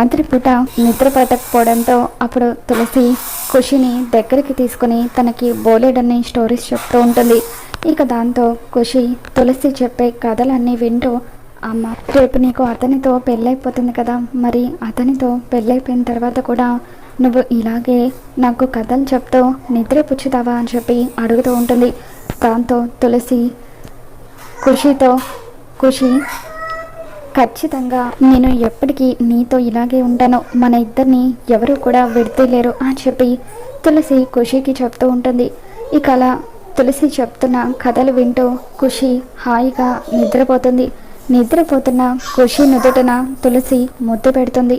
రాత్రి పూట నిద్ర పట్టకపోవడంతో అప్పుడు తులసి ఖుషిని దగ్గరికి తీసుకుని తనకి బోలెడన్ని స్టోరీస్ చెప్తూ ఉంటుంది. ఇక దాంతో ఖుషి తులసి చెప్పే కథలన్నీ వింటూ అమ్మ రేపు నీకు అతనితో పెళ్ళైపోతుంది కదా మరి అతనితో పెళ్ళైపోయిన తర్వాత కూడా నువ్వు ఇలాగే నాకు కథలు చెప్తూ నిద్ర పుచ్చుతావా అని చెప్పి అడుగుతూ ఉంటుంది. దాంతో తులసి ఖుషితో ఖుషి ఖచ్చితంగా నేను ఎప్పటికీ నీతో ఇలాగే ఉంటాను. మన ఇద్దరిని ఎవరు కూడా విడతలేరు అని చెప్పి తులసి ఖుషికి చెప్తూ ఉంటుంది. ఇక అలా తులసి చెప్తున్న కథలు వింటూ ఖుషి హాయిగా నిద్రపోతుంది. నిద్రపోతున్న ఖుషి నుదుటన తులసి ముద్దు పెడుతుంది.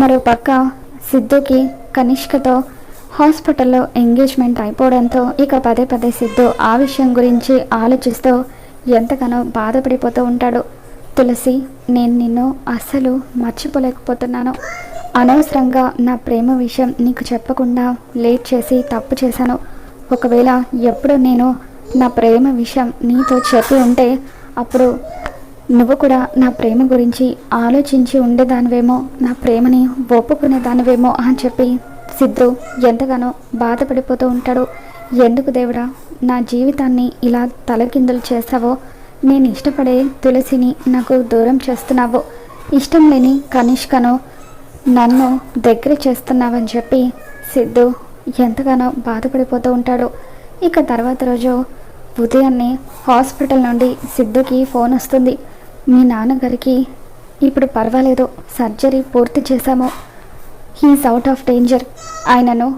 మరో పక్క సిద్ధుకి కనిష్కతో హాస్పిటల్లో ఎంగేజ్మెంట్ అయిపోవడంతో ఇక పదే పదే సిద్ధు ఆ విషయం గురించి ఆలోచిస్తూ ఎంతగానో బాధపడిపోతూ ఉంటాడు. తులసి నేను నిన్ను అస్సలు మర్చిపోలేకపోతున్నాను. అనవసరంగా నా ప్రేమ విషయం నీకు చెప్పకుండా లేట్ చేసి తప్పు చేశాను. ఒకవేళ ఎప్పుడు నేను నా ప్రేమ విషయం నీతో చెప్పి ఉంటే అప్పుడు నువ్వు కూడా నా ప్రేమ గురించి ఆలోచించి ఉండేదానివేమో నా ప్రేమని ఒప్పుకునేదానివేమో అని చెప్పి సిద్ధు ఎంతగానో బాధపడిపోతూ ఉంటాడు. ఎందుకు దేవుడా నా జీవితాన్ని ఇలా తలకిందులు చేస్తావో నేను ఇష్టపడే తులసిని నాకు దూరం చేస్తున్నావు. ఇష్టం లేని కనిష్కను నన్ను దగ్గర చేస్తున్నావని చెప్పి సిద్ధు ఎంతగానో బాధపడిపోతూ ఉంటాడు. ఇక తర్వాత రోజు ఉదయాన్నే హాస్పిటల్ నుండి సిద్ధుకి ఫోన్ వస్తుంది. మీ నాన్నగారికి ఇప్పుడు పర్వాలేదు. సర్జరీ పూర్తి చేశాము. He is out of danger. ఆయనను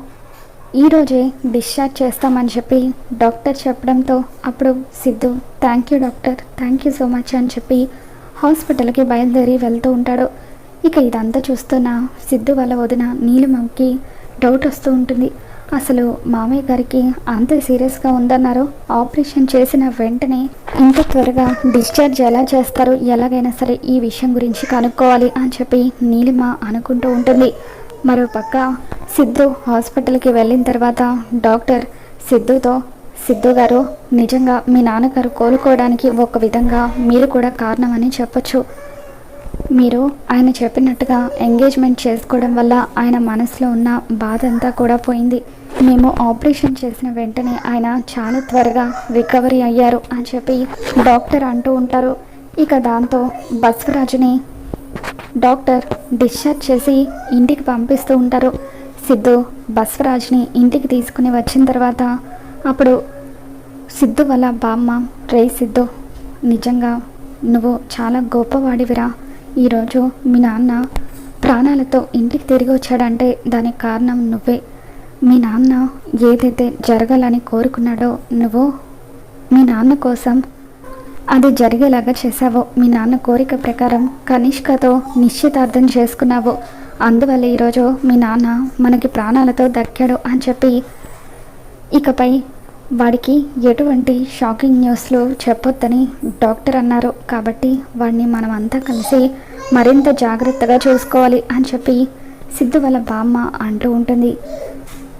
ఈరోజే డిశ్చార్జ్ చేస్తామని చెప్పి డాక్టర్ చెప్పడంతో అప్పుడు Siddhu thank you doctor thank you so much అని చెప్పి హాస్పిటల్కి బయలుదేరి వెళ్తూ ఉంటాడు. ఇక ఇదంతా చూస్తున్న సిద్ధు వాళ్ళ వదిన నీలిమకి డౌట్ వస్తూ ఉంటుంది. అసలు మామయ్య గారికి అంత సీరియస్గా ఉందన్నారు ఆపరేషన్ చేసిన వెంటనే ఇంత త్వరగా డిశ్చార్జ్ ఎలా చేస్తారు? ఎలాగైనా సరే ఈ విషయం గురించి కనుక్కోవాలి అని చెప్పి నీలిమ అనుకుంటూ ఉంటుంది. మరోపక్క సిద్ధు హాస్పిటల్కి వెళ్ళిన తర్వాత డాక్టర్ సిద్ధుతో సిద్ధు గారు నిజంగా మీ నాన్నగారు కోలుకోవడానికి ఒక విధంగా మీరు కూడా కారణమని చెప్పొచ్చు. మీరు ఆయన చెప్పినట్టుగా ఎంగేజ్మెంట్ చేసుకోవడం వల్ల ఆయన మనసులో ఉన్న బాధ అంతా కూడా పోయింది. మేము ఆపరేషన్ చేసిన వెంటనే ఆయన చాలా త్వరగా రికవరీ అయ్యారు అని చెప్పి డాక్టర్ అంటూ ఉంటారు. ఇక దాంతో బస్వరాజుని డాక్టర్ డిశ్చార్జ్ చేసి ఇంటికి పంపిస్తూ ఉంటారు. సిద్ధు బస్వరాజ్ని ఇంటికి తీసుకుని వచ్చిన తర్వాత అప్పుడు సిద్ధు వాళ్ళ బామ్మ రే సిద్ధు నిజంగా నువ్వు చాలా గొప్పవాడివిరా. ఈరోజు మీ నాన్న ప్రాణాలతో ఇంటికి తిరిగి వచ్చాడంటే దానికి కారణం నువ్వే. మీ నాన్న ఏదైతే జరగాలని కోరుకున్నాడో నువ్వు మీ నాన్న కోసం అది జరిగేలాగా చేశావు. మీ నాన్న కోరిక ప్రకారం కనిష్కతో నిశ్చితార్థం చేసుకున్నావో. అందువల్ల ఈరోజు మీ నాన్న మనకి ప్రాణాలతో దక్కాడు అని చెప్పి ఇకపై వాడికి ఎటువంటి షాకింగ్ న్యూస్లు చెప్పొద్దని డాక్టర్ అన్నారు. కాబట్టి వాడిని మనం అంతా కలిసి మరింత జాగ్రత్తగా చూసుకోవాలి అని చెప్పి సిద్ధు వాళ్ళ బామ్మ అంటూ ఉంటుంది.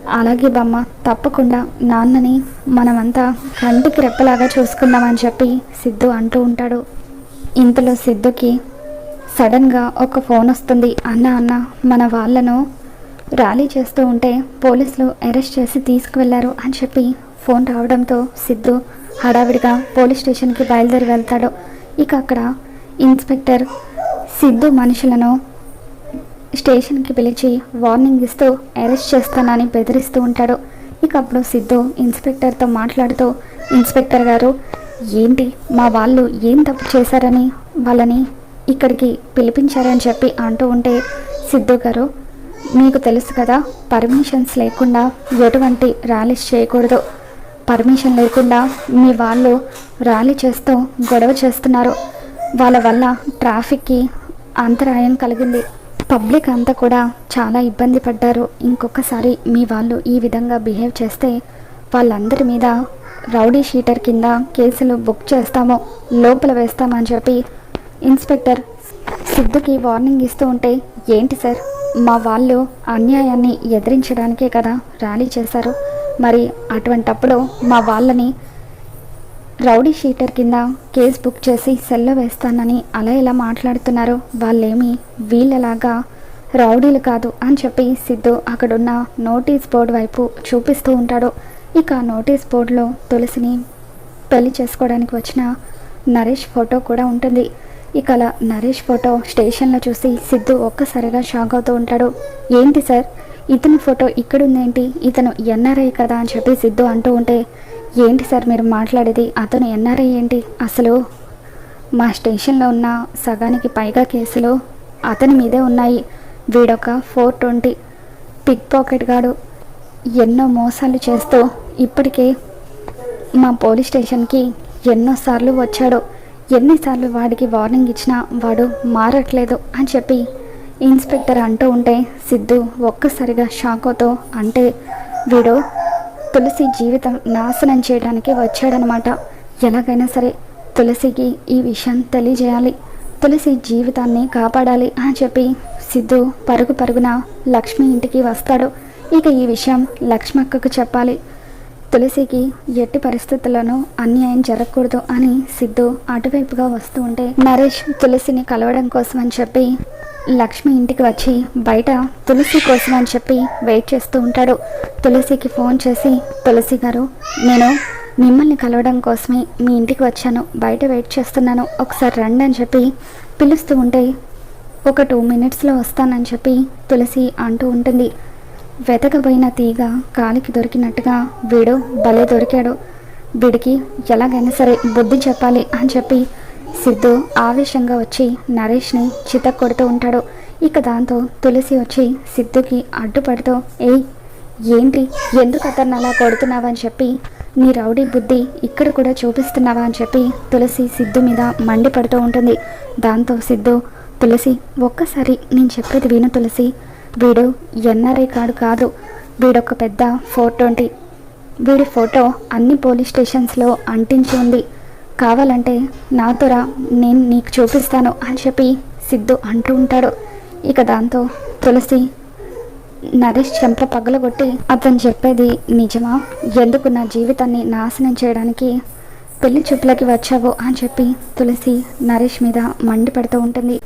అలాగే బామ్మ తప్పకుండా నాన్నని మనమంతా కంటికి రెప్పలాగా చూసుకుందామని చెప్పి సిద్ధు అంటూ ఉంటాడు. ఇంతలో సిద్ధుకి సడన్గా ఒక ఫోన్ వస్తుంది. అన్న అన్న మన వాళ్ళను ర్యాలీ చేస్తూ ఉంటే పోలీసులు అరెస్ట్ చేసి తీసుకువెళ్ళారు అని చెప్పి ఫోన్ రావడంతో సిద్ధు హడావిడిగా పోలీస్ స్టేషన్కి బయలుదేరి వెళ్తాడు. ఇక అక్కడ ఇన్స్పెక్టర్ సిద్ధు మనుషులను స్టేషన్కి పిలిచి వార్నింగ్ ఇస్తూ అరెస్ట్ చేస్తానని బెదిరిస్తూ ఉంటాడు. ఇక అప్పుడు సిద్ధు ఇన్స్పెక్టర్తో మాట్లాడుతూ ఇన్స్పెక్టర్ గారు ఏంటి? మా వాళ్ళు ఏం తప్పు చేశారని వాళ్ళని ఇక్కడికి పిలిపించారని చెప్పి అంటూ ఉంటే సిద్ధు గారు మీకు తెలుసు కదా పర్మిషన్స్ లేకుండా ఎటువంటి ర్యాలీస్ చేయకూడదు. పర్మిషన్ లేకుండా మీ వాళ్ళు ర్యాలీ చేస్తూ గొడవ చేస్తున్నారు. వాళ్ళ వల్ల ట్రాఫిక్కి అంతరాయం కలిగింది. పబ్లిక్ అంతా కూడా చాలా ఇబ్బంది పడ్డారు. ఇంకొకసారి మీ వాళ్ళు ఈ విధంగా బిహేవ్ చేస్తే వాళ్ళందరి మీద రౌడీ షీటర్ కింద కేసులు బుక్ చేస్తాము లోపల వేస్తామని చెప్పి ఇన్స్పెక్టర్ సిద్ధుకి వార్నింగ్ ఇస్తూ ఉంటే ఏంటి సార్? మా వాళ్ళు అన్యాయాన్ని ఎదిరించడానికే కదా ర్యాలీ చేశారు. మరి అటువంటప్పుడు మా వాళ్ళని రౌడీ షీటర్ కింద కేసు బుక్ చేసి సెల్లో వేస్తానని అలా ఎలా మాట్లాడుతున్నారు వాళ్ళేమి వీళ్ళలాగా రౌడీలు కాదు అని చెప్పి సిద్ధు అక్కడున్న నోటీస్ బోర్డు వైపు చూపిస్తూ ఉంటాడు. ఇక నోటీస్ బోర్డులో తులసిని పెళ్ళి చేసుకోవడానికి వచ్చిన నరేష్ ఫోటో కూడా ఉంటుంది. ఇక అలా నరేష్ ఫోటో స్టేషన్లో చూసి సిద్ధు ఒక్కసారిగా షాక్ అవుతూ ఉంటాడు. ఏంటి సార్? ఇతని ఫోటో ఇక్కడుందేంటి? ఇతను ఎన్ఆర్ఐ కదా? అని చెప్పి సిద్ధు అంటూ ఉంటే ఏంటి సార్ మీరు మాట్లాడేది? అతను ఎన్ఆర్ఐ ఏంటి? అసలు మా స్టేషన్లో ఉన్న సగానికి పైగా కేసులు అతని మీదే ఉన్నాయి. వీడొక ఫోర్ ట్వంటీ పిక్ పాకెట్ గాడు. ఎన్నో మోసాలు చేస్తూ ఇప్పటికే మా పోలీస్ స్టేషన్కి ఎన్నోసార్లు వచ్చాడు. ఎన్నిసార్లు వాడికి వార్నింగ్ ఇచ్చినా వాడు మారట్లేదు అని చెప్పి ఇన్స్పెక్టర్ అంటూ ఉంటే సిద్ధు ఒక్కసారిగా షాకోతో అంటే వీడు తులసి జీవితం నాశనం చేయడానికి వచ్చాడనమాట ఎలాగైనా సరే తులసికి ఈ విషయం తెలియజేయాలి. తులసి జీవితాన్ని కాపాడాలి అని చెప్పి సిద్ధు పరుగు పరుగున లక్ష్మి ఇంటికి వస్తాడు. ఇక ఈ విషయం లక్ష్మక్కకు చెప్పాలి. తులసికి ఎట్టి పరిస్థితుల్లోనూ అన్యాయం జరగకూడదు అని సిద్ధు అటువైపుగా వస్తూ ఉంటే నరేష్ తులసిని కలవడం కోసం అని చెప్పి లక్ష్మి ఇంటికి వచ్చి బయట తులసి కోసం అని చెప్పి వెయిట్ చేస్తూ ఉంటాడు. తులసికి ఫోన్ చేసి తులసి గారు నేను మిమ్మల్ని కలవడం కోసమే మీ ఇంటికి వచ్చాను. బయట వెయిట్ చేస్తున్నాను. ఒకసారి రండి అని చెప్పి పిలుస్తూ ఉంటే ఒక టూ మినిట్స్లో వస్తానని చెప్పి తులసి అంటూ ఉంటుంది. వెతకబోయిన తీగ కాలికి దొరికినట్టుగా వీడు భలే దొరికాడు. వీడికి ఎలాగైనా సరే బుద్ధి చెప్పాలి అని చెప్పి సిద్ధు ఆవేశంగా వచ్చి నరేష్ని చిత కొడుతూ ఉంటాడు. ఇక దాంతో తులసి వచ్చి సిద్ధుకి అడ్డుపడుతూ ఏయ్ ఏంటి? ఎందుకు అతన్ని అలా కొడుతున్నావని చెప్పి నీ రౌడీ బుద్ధి ఇక్కడ కూడా చూపిస్తున్నావా అని చెప్పి తులసి సిద్ధు మీద మండిపడుతూ ఉంటుంది. దాంతో సిద్ధు తులసి ఒక్కసారి నేను చెప్పేది విను తులసి. వీడు ఎన్ఆర్ఐ కాడు కాదు. వీడొక పెద్ద ఫోర్ ట్వంటీ. వీడి ఫోటో అన్ని పోలీస్ స్టేషన్స్లో అంటించి ఉంది. కావాలంటే నాతో రా నేను నీకు చూపిస్తాను అని చెప్పి సిద్ధు అంటూ ఉంటాడు. ఇక దాంతో తులసి నరేష్ చెంప పగలగొట్టి అతను చెప్పేది నిజమా? ఎందుకు నా జీవితాన్ని నాశనం చేయడానికి పెళ్ళి చూపులకి వచ్చావు అని చెప్పి తులసి నరేష్ మీద మండిపడుతూ ఉంటుంది.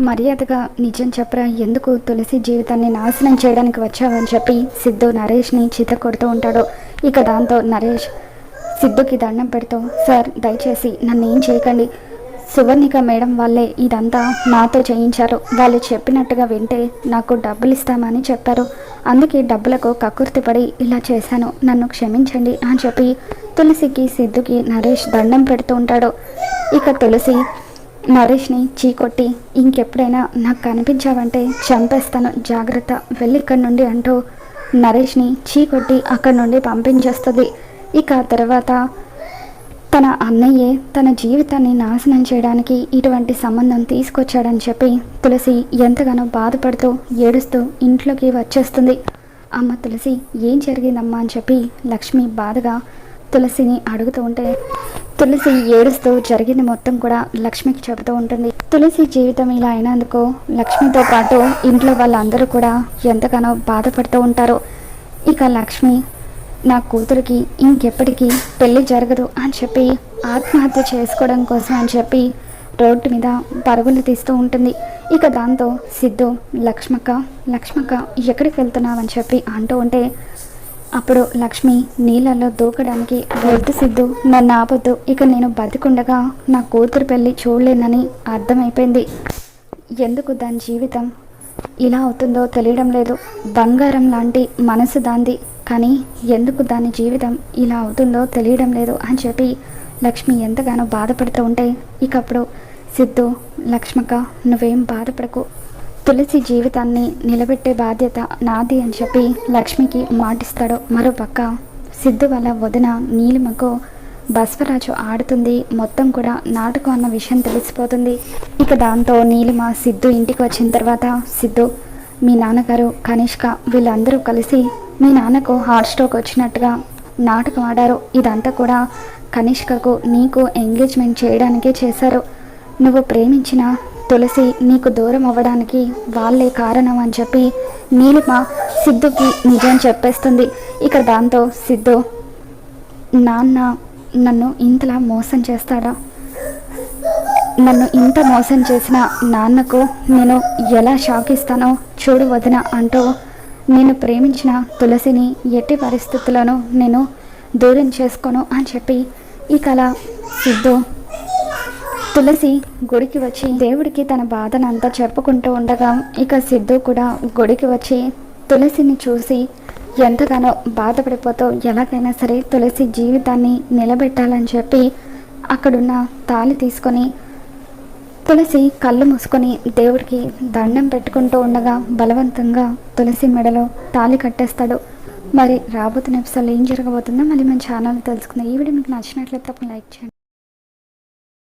మర్యాదగా నిజం చెప్పరా? ఎందుకు తులసి జీవితాన్ని నాశనం చేయడానికి వచ్చావు అని చెప్పి సిద్ధు నరేష్ని చిత కొడుతూ ఉంటాడు. ఇక దాంతో నరేష్ సిద్ధుకి దండం పెడుతూ సార్ దయచేసి నన్ను ఏం చేయకండి. సువర్ణిక మేడం వాళ్ళే ఇదంతా నాతో చేయించారు. వాళ్ళు చెప్పినట్టుగా వింటే నాకు డబ్బులు ఇస్తామని చెప్పారు. అందుకే డబ్బులకు కకుర్తిపడి ఇలా చేశాను. నన్ను క్షమించండి అని చెప్పి తులసికి సిద్ధుకి నరేష్ దండం పెడుతూ ఉంటాడు. ఇక తులసి నరేష్ని చీకొట్టి ఇంకెప్పుడైనా నాకు కనిపించావంటే చంపేస్తాను. జాగ్రత్త. వెళ్ళి ఇక్కడి నుండి అంటూ నరేష్ని చీకొట్టి అక్కడి నుండి పంపించేస్తుంది. ఇక తర్వాత తన అన్నయ్యే తన జీవితాన్ని నాశనం చేయడానికి ఇటువంటి సంబంధం తీసుకొచ్చాడని చెప్పి తులసి ఎంతగానో బాధపడుతూ ఏడుస్తూ ఇంట్లోకి వచ్చేస్తుంది. అమ్మ తులసి ఏం జరిగిందమ్మా అని చెప్పి లక్ష్మి బాధగా తులసిని అడుగుతూ ఉంటే తులసి ఏడుస్తూ జరిగింది మొత్తం కూడా లక్ష్మికి చెబుతూ ఉంటుంది. తులసి జీవితం ఇలా అయినందుకు లక్ష్మితో పాటు ఇంట్లో వాళ్ళందరూ కూడా ఎంతగానో బాధపడుతూ ఉంటారు. ఇక లక్ష్మి నా కూతురికి ఇంకెప్పటికీ పెళ్ళి జరగదు అని చెప్పి ఆత్మహత్య చేసుకోవడం కోసం అని చెప్పి రోడ్డు మీద పరుగులు తీస్తూ ఉంటుంది. ఇక దాంతో సిద్ధు లక్ష్మక్క లక్ష్మక్క ఎక్కడికి వెళ్తున్నావని చెప్పి అంటూ ఉంటే అప్పుడు లక్ష్మి నీళ్ళల్లో దూకడానికి వద్దు సిద్ధు నన్ను ఆపొద్దు ఇక నేను బతికుండగా నా కూతురు పెళ్ళి చూడలేనని అర్థమైపోయింది. ఎందుకు దాని జీవితం ఇలా అవుతుందో తెలియడం లేదు. బంగారం లాంటి మనసు దాంది. కానీ ఎందుకు దాని జీవితం ఇలా అవుతుందో తెలియడం లేదు అని చెప్పి లక్ష్మి ఎంతగానో బాధపడుతూ ఉంటే ఇకప్పుడు సిద్ధు లక్ష్మక్క నువ్వేం బాధపడకు. తులసి జీవితాన్ని నిలబెట్టే బాధ్యత నాది అని చెప్పి లక్ష్మికి మాటిస్తాడు. మరోపక్క సిద్ధు వల్ల వదిన నీలిమకు బస్వరాజు ఆడుతుంది. మొత్తం కూడా నాటకం అన్న విషయం తెలిసిపోతుంది. ఇక దాంతో నీలిమ సిద్ధు ఇంటికి వచ్చిన తర్వాత సిద్ధు మీ నాన్నగారు కనిష్క వీళ్ళందరూ కలిసి మీ నాన్నకు హార్ట్ స్ట్రోక్ వచ్చినట్టుగా నాటకం ఆడారు. ఇదంతా కూడా కనిష్కకు నీకు ఎంగేజ్మెంట్ చేయడానికే చేశారు. నువ్వు ప్రేమించిన తులసి నీకు దూరం అవ్వడానికి వాళ్ళే కారణం అని చెప్పి నీలిమ సిద్ధుకి నిజం చెప్పేస్తుంది. ఇక దాంతో సిద్ధు నాన్న నన్ను ఇంతలా మోసం చేస్తాడా? నన్ను ఇంత మోసం చేసిన నాన్నకు నేను ఎలా షాక్ ఇస్తానో చూడు వదిన అంటూ నేను ప్రేమించిన తులసిని ఎట్టి పరిస్థితులను నేను దూరం చేసుకోను అని చెప్పి ఇక అలా సిద్ధు. తులసి గుడికి వచ్చి దేవుడికి తన బాధనంతా చెప్పుకుంటూ ఉండగా ఇక సిద్ధు కూడా గుడికి వచ్చి తులసిని చూసి ఎంతగానో బాధపడిపోతూ ఎలాగైనా సరే తులసి జీవితాన్ని నిలబెట్టాలని చెప్పి అక్కడున్న తాళి తీసుకొని తులసి కళ్ళు మూసుకొని దేవుడికి దండం పెట్టుకుంటూ ఉండగా బలవంతంగా తులసి మెడలో తాళి కట్టేస్తాడు. మరి రాబోతున్న ఎపిసోడ్లో ఏం జరగబోతుందో మళ్ళీ మన ఛానల్ తెలుసుకుందాం. ఈ వీడియో మీకు నచ్చినట్లయితే తప్పని లైక్ చేయండి.